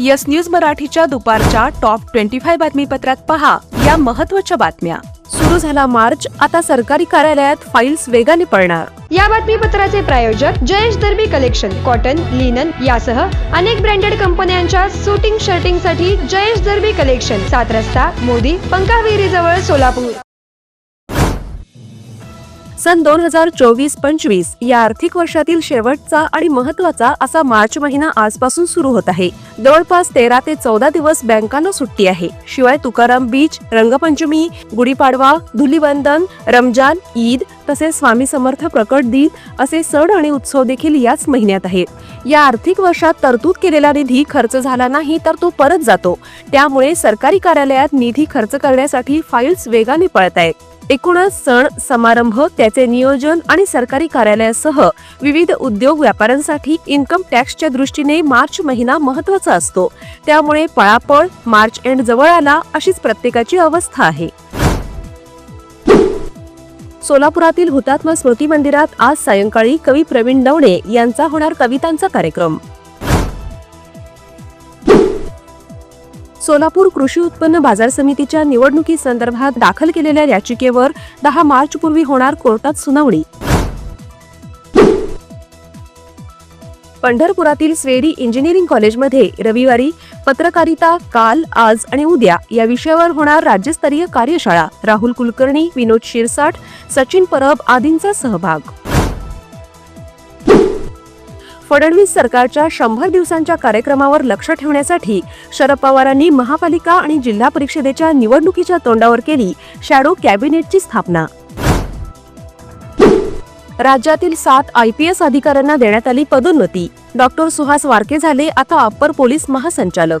Yes News मराठीच्या दुपारच्या top twenty five बातमीपत्रात पहा या महत्त्वाच्या बातम्या. सुरू झाला मार्च आता सरकारी कार्यालयात फाईल्स वेगाने पळणार या बातमीपत्राचे प्रायोजक Jayesh Darbi collection cotton linen यासह अनेक ब्रँडेड कंपन्यांच्या सुटिंग शर्टिंगसाठी जयेश दर्बी कलेक्शन सात रस्ता मोदी पंकाविहिरी जवळ सोलापूर. सन दोन हजार चोवीस पंचवीस या आर्थिक वर्षातील शेवटचा आणि महत्त्वाचा असा मार्च महिना आजपासून सुरू होत आहे. जवळपास तेरा ते चौदा दिवस बँकांना सुट्टी आहे. शिवाय तुकाराम बीच रंगपंचमी गुढीपाडवा धुलीवंदन रमजान ईद तसेच स्वामी समर्थ प्रकट दिन असे सण आणि उत्सव देखील याच महिन्यात आहेत या आर्थिक वर्षात तरतूद केलेला निधी खर्च झाला नाही तर तो परत जातो. त्यामुळे सरकारी कार्यालयात निधी खर्च करण्यासाठी फाईल्स वेगाने पळत आहेत एकूणच सण समारंभ त्याचे नियोजन आणि सरकारी कार्यालयासह विविध उद्योग व्यापाऱ्यांसाठी इन्कम टॅक्सच्या दृष्टीने मार्च महिना महत्त्वाचा असतो. त्यामुळे पळापळ मार्च एंड जवळ आला अशीच प्रत्येकाची अवस्था आहे. सोलापुरातील हुतात्मा स्मृती मंदिरात आज सायंकाळी कवी प्रवीण दवणे यांचा होणार कवितांचा कार्यक्रम. सोलापूर कृषी उत्पन्न बाजार समितीच्या निवडणुकीसंदर्भात दाखल केलेल्या याचिकेवर दहा मार्च पूर्वी होणार कोर्टात सुनावणी. पंढरपुरातील स्वेरी इंजिनिअरिंग कॉलेजमध्ये रविवारी पत्रकारिता काल आज आणि उद्या या विषयावर होणार राज्यस्तरीय कार्यशाळा. राहुल कुलकर्णी विनोद शिरसाट सचिन परब आदींचा सहभाग. फडणवीस सरकारच्या शंभर दिवसांच्या कार्यक्रमावर लक्ष ठेवण्यासाठी शरद पवारांनी महापालिका आणि जिल्हा परिषदेच्या निवडणुकीच्या तोंडावर केली शॅडो कॅबिनेटची स्थापना. राज्यातील सात आय पी एस अधिकाऱ्यांना देण्यात आली पदोन्नती. डॉक्टर सुहास वारके झाले आता अप्पर पोलीस महासंचालक.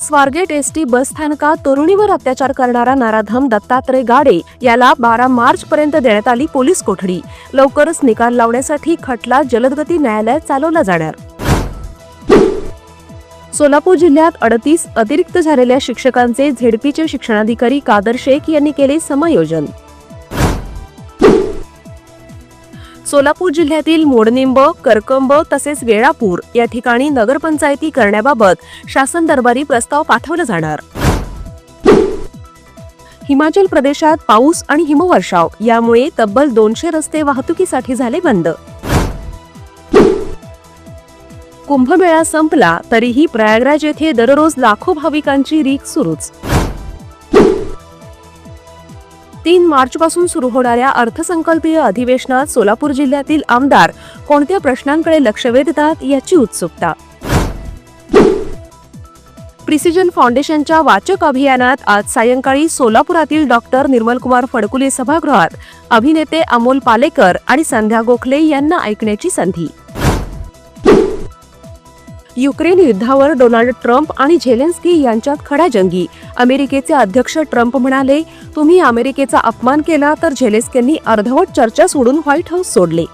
स्वारगेट एसटी बस स्थानकात तरुणीवर अत्याचार करणारा नाराधम दत्तात्रय गाडे याला बारा मार्च पर्यंत देण्यात आली पोलीस कोठडी. लवकरच निकाल लावण्यासाठी खटला जलदगती न्यायालयात चालवला जाणार. सोलापूर जिल्ह्यात अडतीस अतिरिक्त झालेल्या शिक्षकांचे झेडपीचे शिक्षणाधिकारी कादर शेख यांनी केले समायोजन. सोलापूर जिल्ह्यातील मोडनिंब करकंब तसेच वेळापूर या ठिकाणी नगरपंचायती करण्याबाबत शासन दरबारी प्रस्ताव पाठवला जाणार. हिमाचल प्रदेशात पाऊस आणि हिमवर्षाव यामुळे तब्बल दोनशे रस्ते वाहतुकीसाठी झाले बंद. कुंभमेळा संपला तरीही प्रयागराज येथे दररोज लाखो भाविकांची रीक सुरूच. तीन मार्च पासून सुरू होणाऱ्या अर्थसंकल्पीय अधिवेशनात सोलापूर जिल्ह्यातील आमदार कोणत्या प्रश्नांकडे लक्ष वेधतात याची उत्सुकता? प्रिसिजन फाउंडेशनच्या वाचक अभियानात आज सायंकाळी सोलापुरातील डॉक्टर निर्मलकुमार फडकुले सभागृहात अभिनेते अमोल पालेकर आणि संध्या गोखले यांना ऐकण्याची संधी. युक्रेन युद्धावर डोनाल्ड ट्रम्प आणि झेलेन्स्की यांच्यात खडाजंगी अमेरिकेचे अध्यक्ष ट्रम्प म्हणाले तुम्ही अमेरिकेचा अपमान केला तर झेलेन्स्कींनी अर्धवट चर्चा सोडून व्हाईट हाऊस सोडले.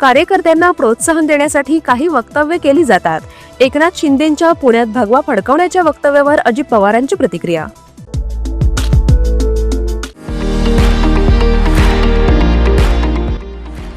कार्यकर्त्यांना प्रोत्साहन देण्यासाठी काही वक्तव्य केली जातात. एकनाथ शिंदेंच्या पुण्यात भगवा फडकवण्याच्या वक्तव्यावर अजित पवारांची प्रतिक्रिया.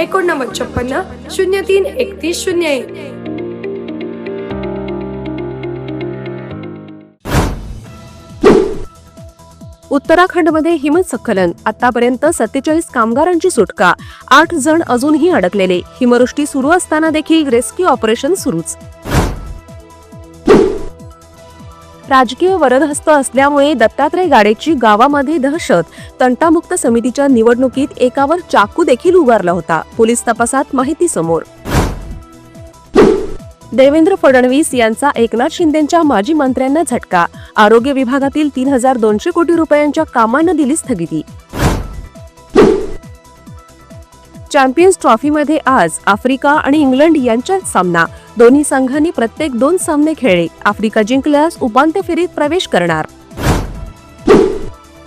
एकोणनव्वद छप्पन्न शून्य तीन एकतीस शून्य एक. उत्तराखंडमध्ये हिमस्खलन आतापर्यंत सत्तेचाळीस कामगारांची सुटका आठ जण अजूनही अडकलेले. हिमवृष्टी सुरू असताना देखील रेस्क्यू ऑपरेशन सुरूच. राजकीय वरदहस्त असल्यामुळे दत्तात्रय गाडेची गावामध्ये दहशत. तंटामुक्त समितीच्या निवडणुकीत एकावर चाकू देखील उगारला होता. पोलीस तपासात माहिती समोर. देवेंद्र फडणवीस यांचा एकनाथ शिंदेच्या माजी मंत्र्यांना झटका. आरोग्य विभागातील तीन हजार दोनशे कोटी रुपयांच्या कामांना दिली स्थगिती. चॅम्पियन्स ट्रॉफीमध्ये आज आफ्रिका आणि इंग्लंड यांच्यात सामना. दोन्ही संघांनी प्रत्येक दोन सामने खेळले. आफ्रिका जिंकल्यास उपांत्य फेरीत प्रवेश करणार.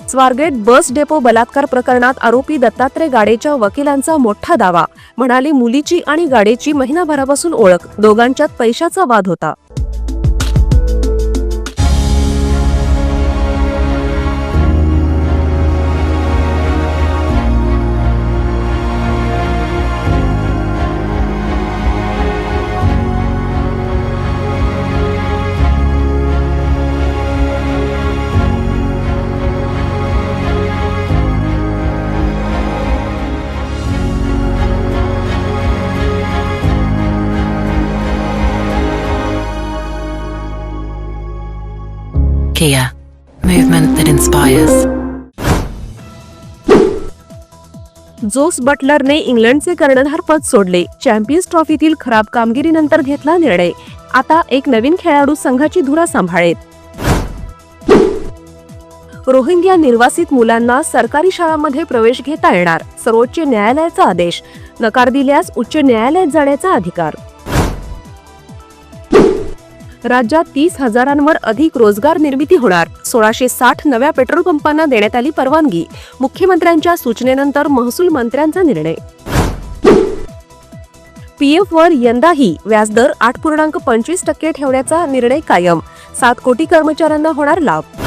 स्वारगेट बस डेपो बलात्कार प्रकरणात आरोपी दत्तात्रय गाडेच्या वकिलांचा मोठा दावा. म्हणाले मुलीची आणि गाडेची महिनाभरापासून ओळख. दोघांच्यात पैशाचा वाद होता. Kia, movement that inspires. Jos बटलरने इंग्लंडचे कर्णधार पद सोडले. चॅम्पियन्स ट्रॉफीतील खराब कामगिरीनंतर घेतला निर्णय. आता एक नवीन खेळाडू संघाची धुरा सांभाळेत रोहिंग्या निर्वासित मुलांना सरकारी शाळांमध्ये प्रवेश घेता येणार. सर्वोच्च न्यायालयाचा आदेश. नकार दिल्यास उच्च न्यायालयात जाण्याचा अधिकार. राज्यात तीस हजारांवर अधिक रोजगार निर्मिती होणार. सोळाशे साठ नव्या पेट्रोल पंपांना देण्यात आली परवानगी. मुख्यमंत्र्यांच्या सूचनेनंतर महसूल मंत्र्यांचा निर्णय. पीएफ वर यंदाही व्याजदर आठ पूर्णांक पंचवीस टक्के ठेवण्याचा निर्णय कायम. सात कोटी कर्मचाऱ्यांना होणार लाभ.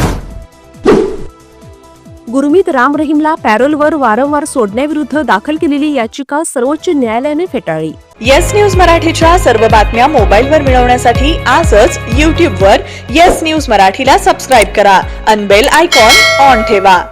गुरमीत राम रहीमला पॅरोलवर वारंवार सोडण्याविरुद्ध दाखल केलेली याचिका सर्वोच्च न्यायालयाने फेटाळली. येस न्यूज मराठीच्या सर्व बातम्या मोबाईलवर मिळवण्यासाठी आजच यूट्यूबवर येस न्यूज मराठीला सबस्क्राईब करा. अनबेल आयकॉन ऑन ठेवा.